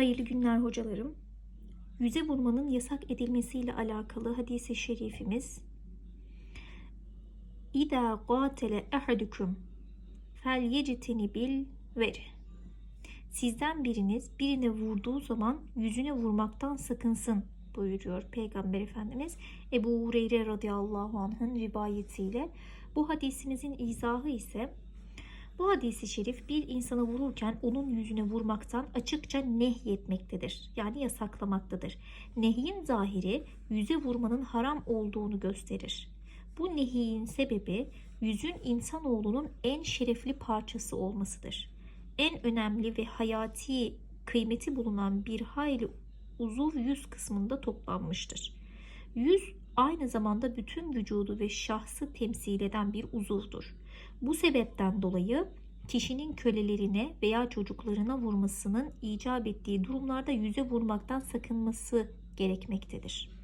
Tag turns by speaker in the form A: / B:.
A: Hayırlı günler hocalarım. Yüze vurmanın yasak edilmesiyle alakalı hadisi şerifimiz İda qatele ahadukum fel yecitini bil veri. Sizden biriniz birine vurduğu zaman yüzüne vurmaktan sakınsın buyuruyor Peygamber Efendimiz Ebu Hureyre radıyallahu anh'ın rivayetiyle. Bu hadisimizin izahı ise bu hadisi şerif bir insana vururken onun yüzüne vurmaktan açıkça nehyetmektedir. Yani yasaklamaktadır. Nehyin zahiri yüze vurmanın haram olduğunu gösterir. Bu nehiyin sebebi yüzün insanoğlunun en şerefli parçası olmasıdır. En önemli ve hayati kıymeti bulunan bir hayli uzuv yüz kısmında toplanmıştır. Yüz aynı zamanda bütün vücudu ve şahsı temsil eden bir uzuvdur. Bu sebepten dolayı kişinin kölelerine veya çocuklarına vurmasının icap ettiği durumlarda yüze vurmaktan sakınması gerekmektedir.